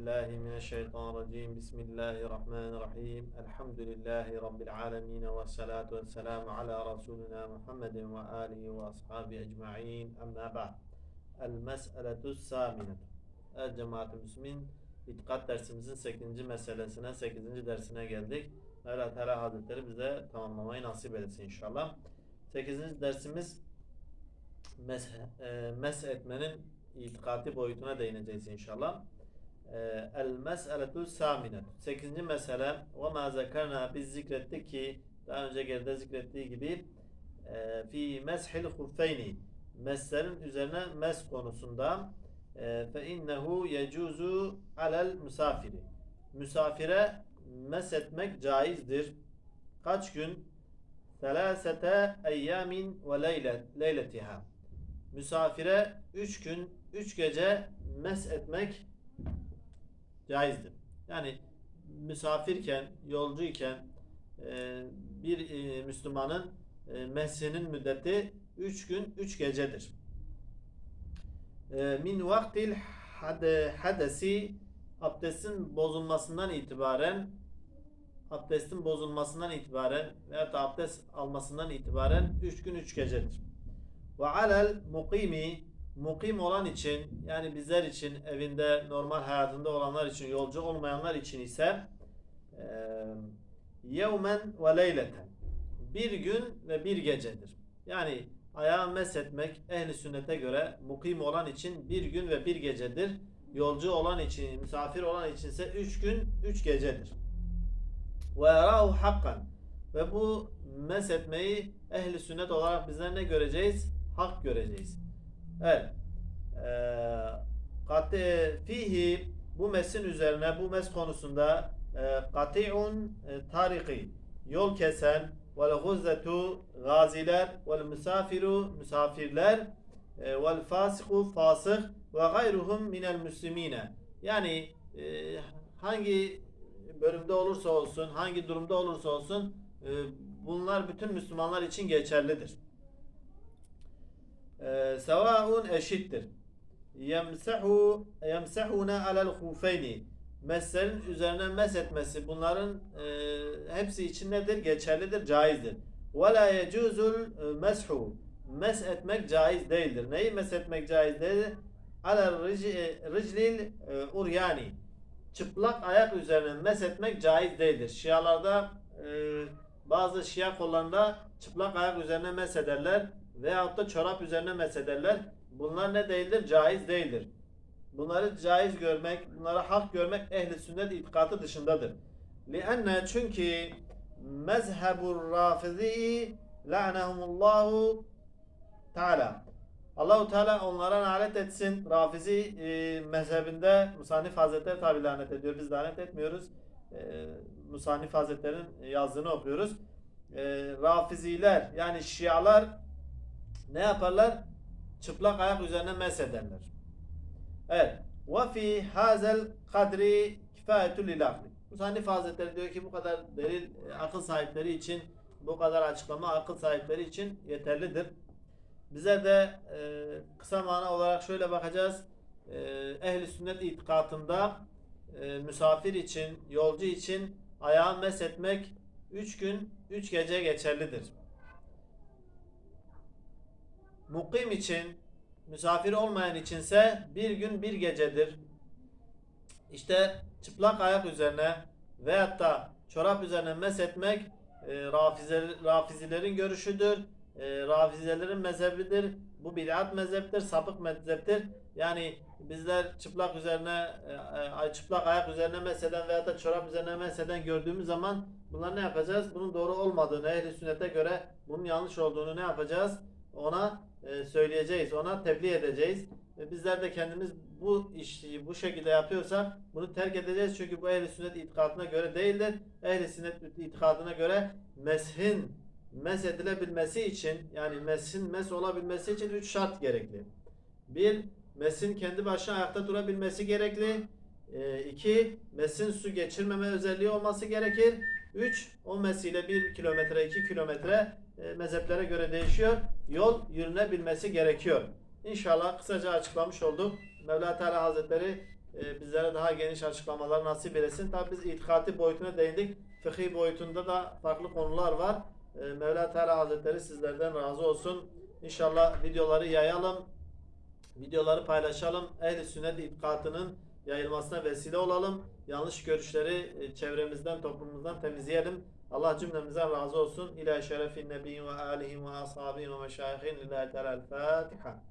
billahi mineşşeytanirracim. Bismillahirrahmanirrahim. Elhamdülillahi rabbil alamin ve salatu vesselam ala rasulina Muhammedin ve alihi ve ashabi ecmaîn. Amma ba'd. El mes'eletus samine. El cemaat-i müslimin İtikat dersimizin 8. meselesine, 8. dersine geldik. Mevla Teala Hazretleri bize tamamlamayı nasip etsin inşallah. 8. dersimiz mes, e, mes etmenin itikati boyutuna değineceğiz inşallah. E, El meseletu saminet. 8. mesele ve ma zekerna biz zikrettik ki daha önce geride zikrettiği gibi e, fi meshil huffeyni meslerin üzerine mes konusunda fe innehu yecuzu alel misafiri misafire mes etmek caizdir. Kaç gün? Selasete eyyamin ve leyle, leyletiha. Misafire üç gün, üç gece mes etmek caizdir. Yani misafirken, yolcuyken e, bir e, Müslümanın e, müddeti üç gün, üç gecedir. E, min vaktil hade, hadesi abdestin bozulmasından itibaren abdestin bozulmasından itibaren veya da abdest almasından itibaren 3 gün 3 gecedir. Ve alel mukimi mukim olan için yani bizler için evinde normal hayatında olanlar için yolcu olmayanlar için ise e, yevmen ve leyleten bir gün ve bir gecedir. Yani ayağı meshetmek ehli sünnete göre mukim olan için bir gün ve bir gecedir. Yolcu olan için, misafir olan için ise üç gün, üç gecedir. Ve yarahu hakkan. Ve bu meshetmeyi ehli sünnet olarak bizler ne göreceğiz? Hak göreceğiz. Evet. Ee, Kati fihi bu mesin üzerine bu mes konusunda e, kati'un e, tariki yol kesen vel guzzetu gaziler vel misafiru misafirler e, vel fasiku fasık ve gayruhum minel müslimine yani e, hangi bölümde olursa olsun hangi durumda olursa olsun e, bunlar bütün Müslümanlar için geçerlidir. E, sevaun eşittir. Yemsahu yemsahuna alel hufeyni meslerin üzerine mes etmesi bunların e, hepsi için nedir? Geçerlidir, caizdir. Ve la yecuzul meshu mes etmek caiz değildir. Neyi mes etmek caiz değildir? Alel riclil e, uryani çıplak ayak üzerine mes etmek caiz değildir. Şialarda e, bazı Şia kollarında çıplak ayak üzerine mes ederler veyahut da çorap üzerine mes ederler. Bunlar ne değildir? Caiz değildir. Bunları caiz görmek, bunlara hak görmek ehli sünnet itikatı dışındadır. Lianne çünkü mezhebur rafizi la'nehumullahu Teala. Allahu Teala onlara lanet etsin. Rafizi e, mezhebinde Musanif Hazretleri tabi lanet ediyor. Biz lanet etmiyoruz. E, Musanif Hazretleri'nin yazdığını okuyoruz. E, Rafiziler yani Şialar ne yaparlar? Çıplak ayak üzerine mesederler. Evet. Ve fi hazel kadri kifayetül lil akli. Musanif Hazretleri diyor ki bu kadar delil e, akıl sahipleri için bu kadar açıklama akıl sahipleri için yeterlidir. Bize de e, kısa mana olarak şöyle bakacağız. E, ehli sünnet itikatında e, misafir için, yolcu için ayağı meshetmek 3 gün, 3 gece geçerlidir. Mukim için, misafir olmayan içinse bir gün bir gecedir. İşte çıplak ayak üzerine veyahut da çorap üzerine meshetmek e, rafize, rafizilerin görüşüdür e, Rafizelerin mezhebidir. Bu bid'at mezheptir, sapık mezheptir. Yani bizler çıplak üzerine e, e, çıplak ayak üzerine meseden veya da çorap üzerine meseden gördüğümüz zaman bunlar ne yapacağız? Bunun doğru olmadığını, ehli sünnete göre bunun yanlış olduğunu ne yapacağız? Ona söyleyeceğiz, ona tebliğ edeceğiz. Ve bizler de kendimiz bu işi bu şekilde yapıyorsak bunu terk edeceğiz. Çünkü bu ehli sünnet itikadına göre değildir. Ehli sünnet itikadına göre meshin mes edilebilmesi için yani mesin mes olabilmesi için üç şart gerekli. Bir, mesin kendi başına ayakta durabilmesi gerekli. E, iki, mesin su geçirmeme özelliği olması gerekir. Üç, o mesiyle bir kilometre, iki kilometre e, mezheplere göre değişiyor. Yol yürünebilmesi gerekiyor. İnşallah kısaca açıklamış olduk. Mevla Teala Hazretleri e, bizlere daha geniş açıklamalar nasip eylesin. Tabi biz itikati boyutuna değindik. Fıkhi boyutunda da farklı konular var. E, Mevla Teala Hazretleri sizlerden razı olsun. İnşallah videoları yayalım. Videoları paylaşalım. Ehli sünnet itikatının yayılmasına vesile olalım. Yanlış görüşleri e, çevremizden, toplumumuzdan temizleyelim. Allah cümlemizden razı olsun. İlahi şerefin nebiyyin ve alihin ve ashabin ve meşayihin. Lillahi Teala. Fatiha.